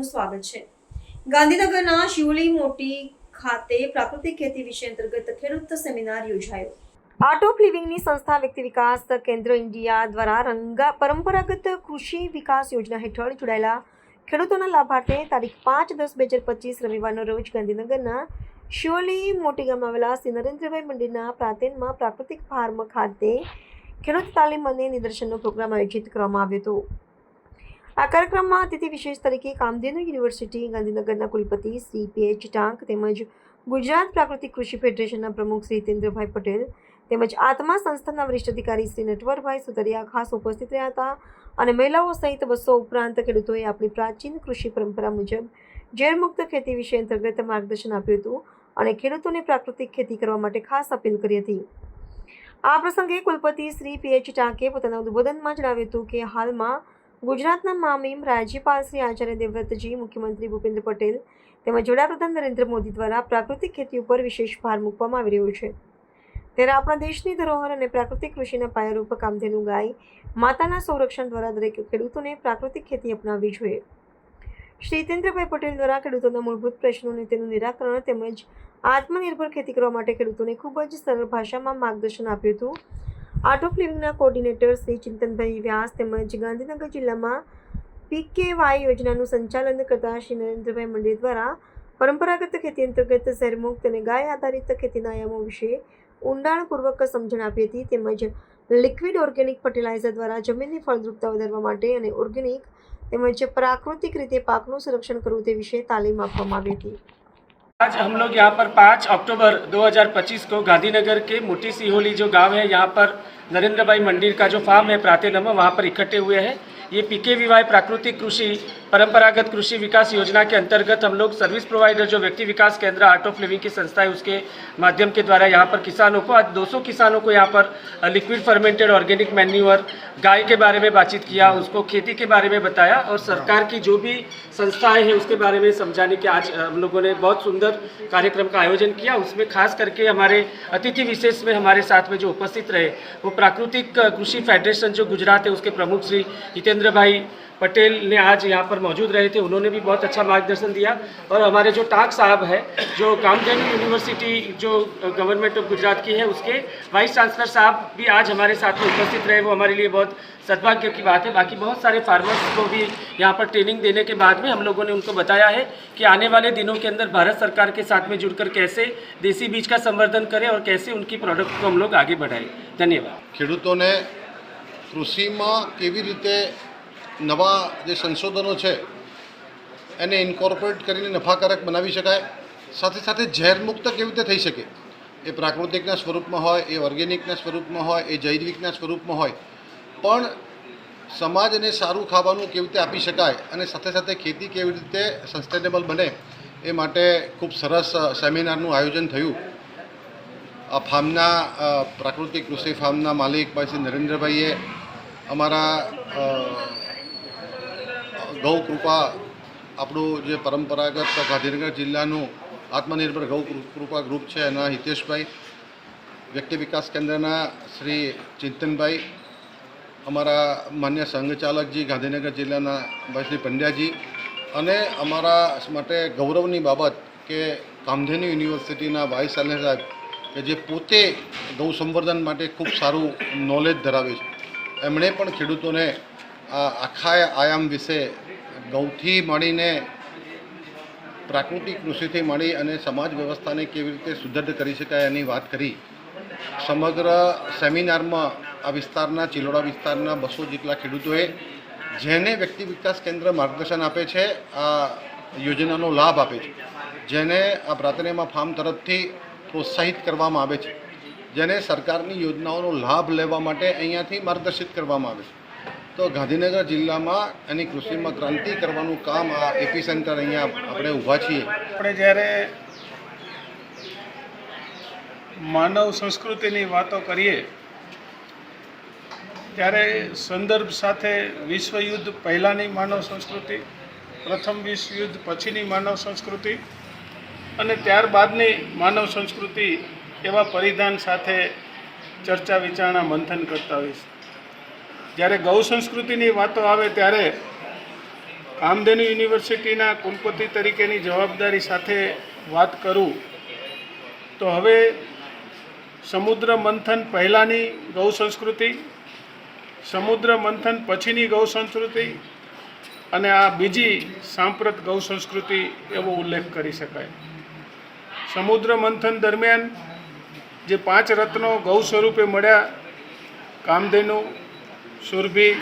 આપનું સ્વાગત છે. ગાંધીનગરના શિવલી મોટી ખાતે પ્રાકૃતિક ખેતી વિષય અંતર્ગત ખેડૂત સેમિનાર યોજાયો. આર્ટ ઓફ લિવિંગની સંસ્થા વ્યક્તિ વિકાસ કેન્દ્ર ઇન્ડિયા દ્વારા રંગા પરંપરાગત કૃષિ વિકાસ યોજના હેઠળ જોડાયેલા ખેડૂતોના લાભાર્થે તારીખ પાંચ દસ બે હજાર પચીસ રવિવારનો રોજ ગાંધીનગરના શિવલી મોટી ગામમાં આવેલા શ્રી નરેન્દ્રભાઈ મંદિરના પ્રાંતનમાં પ્રાકૃતિક ફાર્મ ખાતે ખેડૂત તાલીમ અને નિદર્શનનો પ્રોગ્રામ આયોજિત કરવામાં આવ્યો હતો. આ કાર્યક્રમમાં અતિથિ વિશેષ તરીકે કામધેનુ યુનિવર્સિટી, ગાંધીનગરના કુલપતિ શ્રી પીએચ ટાંક તેમજ ગુજરાત પ્રાકૃતિક કૃષિ ફેડરેશનના પ્રમુખ શ્રી તેન્દ્રભાઈ પટેલ તેમજ આત્મા સંસ્થાના વરિષ્ઠ અધિકારી શ્રી નટવરભાઈ સુતરિયા ખાસ ઉપસ્થિત રહ્યા હતા અને મહિલાઓ સહિત બસો ઉપરાંત ખેડૂતોએ આપણી પ્રાચીન કૃષિ પરંપરા મુજબ ઝેરમુક્ત ખેતી વિશે અંતર્ગત માર્ગદર્શન આપ્યું હતું અને ખેડૂતોને પ્રાકૃતિક ખેતી કરવા માટે ખાસ અપીલ કરી હતી. આ પ્રસંગે કુલપતિ શ્રી પીએચ ટાંકે પોતાના ઉદ્બોધનમાં જણાવ્યું હતું કે હાલમાં ગુજરાતના મામીમ રાજ્યપાલ શ્રી આચાર્ય દેવવ્રતજી, મુખ્યમંત્રી ભૂપેન્દ્ર પટેલ તેમજ વડાપ્રધાન નરેન્દ્ર મોદી દ્વારા પ્રાકૃતિક ખેતી ઉપર વિશેષ ભાર મૂકવામાં આવી રહ્યો છે. ત્યારે આપણા દેશની ધરોહર અને પ્રાકૃતિક કૃષિના પાયારૂપ કામધેનુ ગાય માતાના સંરક્ષણ દ્વારા દરેક ખેડૂતોને પ્રાકૃતિક ખેતી અપનાવવી જોઈએ. શ્રી હિતેન્દ્રભાઈ પટેલ દ્વારા ખેડૂતોના મૂળભૂત પ્રશ્નોને તેનું નિરાકરણ તેમજ આત્મનિર્ભર ખેતી કરવા માટે ખેડૂતોને ખૂબ જ સરળ ભાષામાં માર્ગદર્શન આપ્યું હતું. આર્ટ ઓફ લિવિંગના કોર્ડિનેટર શ્રી ચિંતનભાઈ વ્યાસ તેમજ ગાંધીનગર જિલ્લામાં પીકેવાય યોજનાનું સંચાલન કરતા શ્રી નરેન્દ્રભાઈ મંડળ દ્વારા પરંપરાગત ખેતી અંતર્ગત ઝેરમુક્ત અને ગાય આધારિત ખેતીના આયામો વિશે ઊંડાણપૂર્વક સમજણ આપી હતી તેમજ લિક્વિડ ઓર્ગેનિક ફર્ટિલાઇઝર દ્વારા જમીનની ફળદ્રુપતા વધારવા માટે અને ઓર્ગેનિક તેમજ પ્રાકૃતિક રીતે પાકનું સંરક્ષણ કરવું તે વિશે તાલીમ આપવામાં આવી હતી. आज हम लोग यहाँ पर 5 अक्टूबर 2025 को गांधीनगर के मोटी सिहोली जो गाँव है, यहाँ पर नरेंद्र भाई मंदिर का जो फार्म है, प्रातः नमो वहाँ पर इकट्ठे हुए हैं। ये पीके विवाह प्राकृतिक कृषि परंपरागत कृषि विकास योजना के अंतर्गत हम लोग सर्विस प्रोवाइडर जो व्यक्ति विकास केंद्र आर्ट ऑफ़ लिविंग की संस्था है, उसके माध्यम के द्वारा यहाँ पर किसानों को, आज 200 किसानों को यहाँ पर लिक्विड फर्मेंटेड ऑर्गेनिक मैन्यूअर गाय के बारे में बातचीत किया, उसको खेती के बारे में बताया और सरकार की जो भी संस्थाएँ हैं, उसके बारे में समझाने के आज हम लोगों ने बहुत सुंदर कार्यक्रम का आयोजन किया। उसमें खास करके हमारे अतिथि विशेष में हमारे साथ में जो उपस्थित रहे, वो प्राकृतिक कृषि फेडरेशन जो गुजरात है, उसके प्रमुख श्री हितेंद्र भाई पटेल ने आज यहाँ पर मौजूद रहे थे उन्होंने भी बहुत अच्छा मार्गदर्शन दिया और हमारे जो टाक साहब है जो कामधेनु यूनिवर्सिटी जो गवर्नमेंट ऑफ गुजरात की है उसके वाइस चांसलर साहब भी आज हमारे साथ में उपस्थित रहे वो हमारे लिए बहुत सद्भाग्य की बात है बाकी बहुत सारे फार्मर्स को भी यहाँ पर ट्रेनिंग देने के बाद में हम लोगों ने उनको बताया है कि आने वाले दिनों के अंदर भारत सरकार के साथ में जुड़कर कैसे देसी बीज का संवर्धन करें और कैसे उनकी प्रोडक्ट को हम लोग आगे बढ़ाएं धन्यवाद ખેડૂતોને કૃષિમાં કેવી રીતે નવા જે સંશોધનો છે, એને ઇન્કોર્પોરેટ કરીને નફાકારક બનાવી શકાય. સાથે સાથે ઝેરમુક્ત કેવી રીતે થઈ શકે? એ પ્રાકૃતિકના સ્વરૂપમાં હોય, એ ઓર્ગેનિકના સ્વરૂપમાં હોય, એ જૈવિકના સ્વરૂપમાં હોય. પણ સમાજને સારું ખાવાનું કેવી રીતે આપી શકાય અને સાથે સાથે ખેતી કેવી રીતે સસ્ટેનેબલ બને, એ માટે ખૂબ સરસ સેમિનારનું આયોજન થયું. આ ફાર્મના પ્રાકૃતિક કૃષિ ફાર્મના માલિક ભાઈ નરેન્દ્રભાઈએ અમારા અ, ગૌ કૃપા આપણું જે પરંપરાગત ગાંધીનગર જિલ્લાનું આત્મનિર્ભર ગૌ કૃપા ગ્રુપ છે એના હિતેશભાઈ વ્યક્તિ વિકાસ કેન્દ્રના શ્રી ચિંતનભાઈ અમારા માન્ય સંઘચાલકજી ગાંધીનગર જિલ્લાના ભાઈ શ્રી પંડ્યાજી અને અમારા માટે ગૌરવની બાબત કે કામધેનુ યુનિવર્સિટીના વાઇસ ચાન્સલર સાહેબ કે જે પોતે ગૌ સંવર્ધન માટે ખૂબ સારું નોલેજ ધરાવે છે. એમણે પણ ખેડૂતોને આ આખા આયામ વિશે ગૌથી મળીને પ્રાકૃતિક કૃષિથી મળી અને સમાજ વ્યવસ્થાને કેવી રીતે સુદૃઢ કરી શકાય એની વાત કરી. સમગ્ર સેમિનારમાં આ વિસ્તારના, ચિલોડા વિસ્તારના બસો જેટલા ખેડૂતોએ જેને વ્યક્તિ વિકાસ કેન્દ્ર માર્ગદર્શન આપે છે, આ યોજનાનો લાભ આપે છે. જેને આ પ્રાતનેમાં ફાર્મ તરફથી પ્રોત્સાહિત કરવામાં આવે છે. જેને સરકારની યોજનાઓનો લાભ લેવા માટે અહીંયાથી માર્ગદર્શિત કરવામાં આવે છે. તો ગાંધીનગર જિલ્લામાં એની કૃષિમાં ક્રાંતિ કરવાનું કામ આ એપી સેન્ટર અહીંયા આપણે ઊભા છીએ. આપણે જ્યારે માનવ સંસ્કૃતિની વાતો કરીએ, ત્યારે સંદર્ભ સાથે વિશ્વયુદ્ધ પહેલાંની માનવ સંસ્કૃતિ, પ્રથમ વિશ્વયુદ્ધ પછીની માનવ સંસ્કૃતિ, અને ત્યારબાદની માનવ સંસ્કૃતિ એવા પરિધાન સાથે ચર્ચા વિચારણા મંથન કરતા હોય છે જ્યારે ગૌ સંસ્કૃતિની વાતો આવે ત્યારે કામધેનુ યુનિવર્સિટીના કુલપતિ તરીકેની જવાબદારી સાથે વાત કરું, તો હવે સમુદ્ર મંથન પહેલાંની ગૌ સંસ્કૃતિ, સમુદ્ર મંથન પછીની ગૌ સંસ્કૃતિ અને આ બીજી સાંપ્રત ગૌ સંસ્કૃતિ એવો ઉલ્લેખ કરી શકાય. સમુદ્ર મંથન દરમિયાન જે પાંચ રત્નો ગૌ સ્વરૂપે મળ્યા, કામધેનુ સુરભી,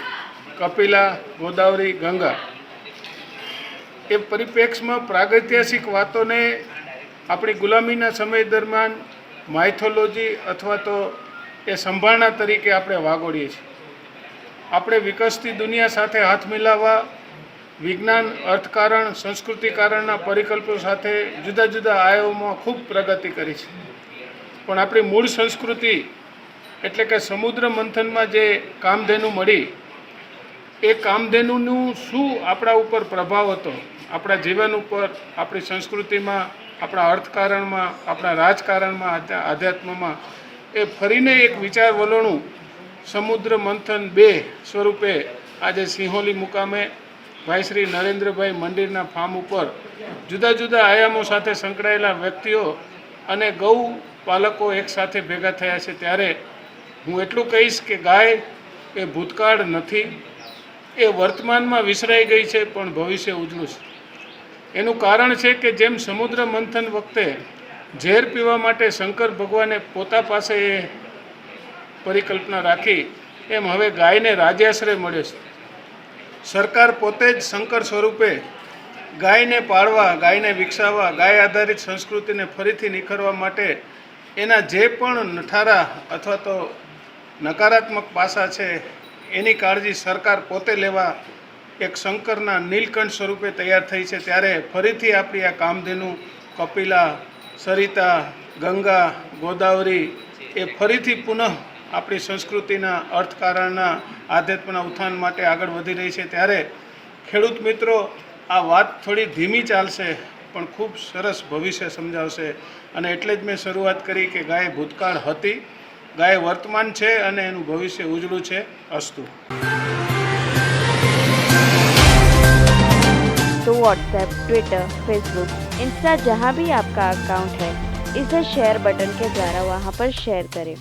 કપિલા, ગોદાવરી, ગંગા. એ પરિપ્રેક્ષમાં પ્રાગૈતિહાસિક વાતોને આપણી ગુલામીના સમય દરમિયાન માઇથોલોજી અથવા તો એ સંભાળના તરીકે આપણે વાગોડીએ છીએ. આપણે વિકસતી દુનિયા સાથે હાથ મિલાવવા, વિજ્ઞાન, અર્થકારણ સંસ્કૃતિકારણના પરિકલ્પો સાથે જુદા જુદા આયામોમાં ખૂબ પ્રગતિ કરી છે. પણ આપણી મૂળ સંસ્કૃતિ એટલે કે સમુદ્ર મંથનમાં જે કામધેનુ મળી, એ કામધેનુનું શું આપણા ઉપર પ્રભાવ હતો? આપણા જીવન ઉપર, આપણી સંસ્કૃતિમાં, આપણા અર્થકારણમાં, આપણા રાજકારણમાં આધ્યાત્મમાં, એ ફરીને એક વિચાર વલણું સમુદ્ર મંથન બે સ્વરૂપે આજે સિંહોલી મુકામે ભાઈ શ્રી નરેન્દ્રભાઈ મંદિરના ફાર્મ ઉપર જુદા જુદા આયામો સાથે સંકળાયેલા વ્યક્તિઓ અને ગૌ પાલકો એકસાથે ભેગા થયા છે. ત્યારે હું એટલું કહીશ કે ગાય એ ભૂતકાળ નથી. એ વર્તમાનમાં વિસરાઈ ગઈ છે, પણ ભવિષ્ય ઉજળું છે. એનું કારણ છે કે જેમ સમુદ્ર મંથન વખતે ઝેર પીવા માટે શંકર ભગવાને પોતા પાસે એ પરિકલ્પના રાખી, એમ હવે ગાયને રાજ્યાશ્રય મળ્યો છે. સરકાર પોતે જ શંકર સ્વરૂપે ગાયને પાળવા, ગાયને વિકસાવવા, ગાય આધારિત સંસ્કૃતિને ફરીથી નિખરવા માટે એના જે પણ નઠારા અથવા તો નકારાત્મક પાસા છે, એની કાળજી સરકાર પોતે લેવા એક શંકરના નીલકંઠ સ્વરૂપે તૈયાર થઈ છે. ત્યારે ફરીથી આપણી આ કામધેનુ, કપિલા, સરિતા, ગંગા, ગોદાવરી, એ ફરીથી પુનઃ આપણી સંસ્કૃતિના અર્થકારણના આધ્યાત્મના ઉત્થાન માટે આગળ વધી રહી છે. ત્યારે ખેડૂત મિત્રો, આ વાત થોડી ધીમી ચાલશે, પણ ખૂબ સરસ ભવિષ્ય સમજાવશે. અને એટલે જ મેં શરૂઆત કરી કે ગાય ભૂતકાળ હતી. ગાય વર્તમાન છે અને એનું ભવિષ્ય ઉજળું છે અસ્તુ तो व्हाट्सएप ट्विटर फेसबुक इंस्टा जहाँ भी आपका अकाउंट है इसे शेयर बटन के द्वारा वहाँ पर शेयर करें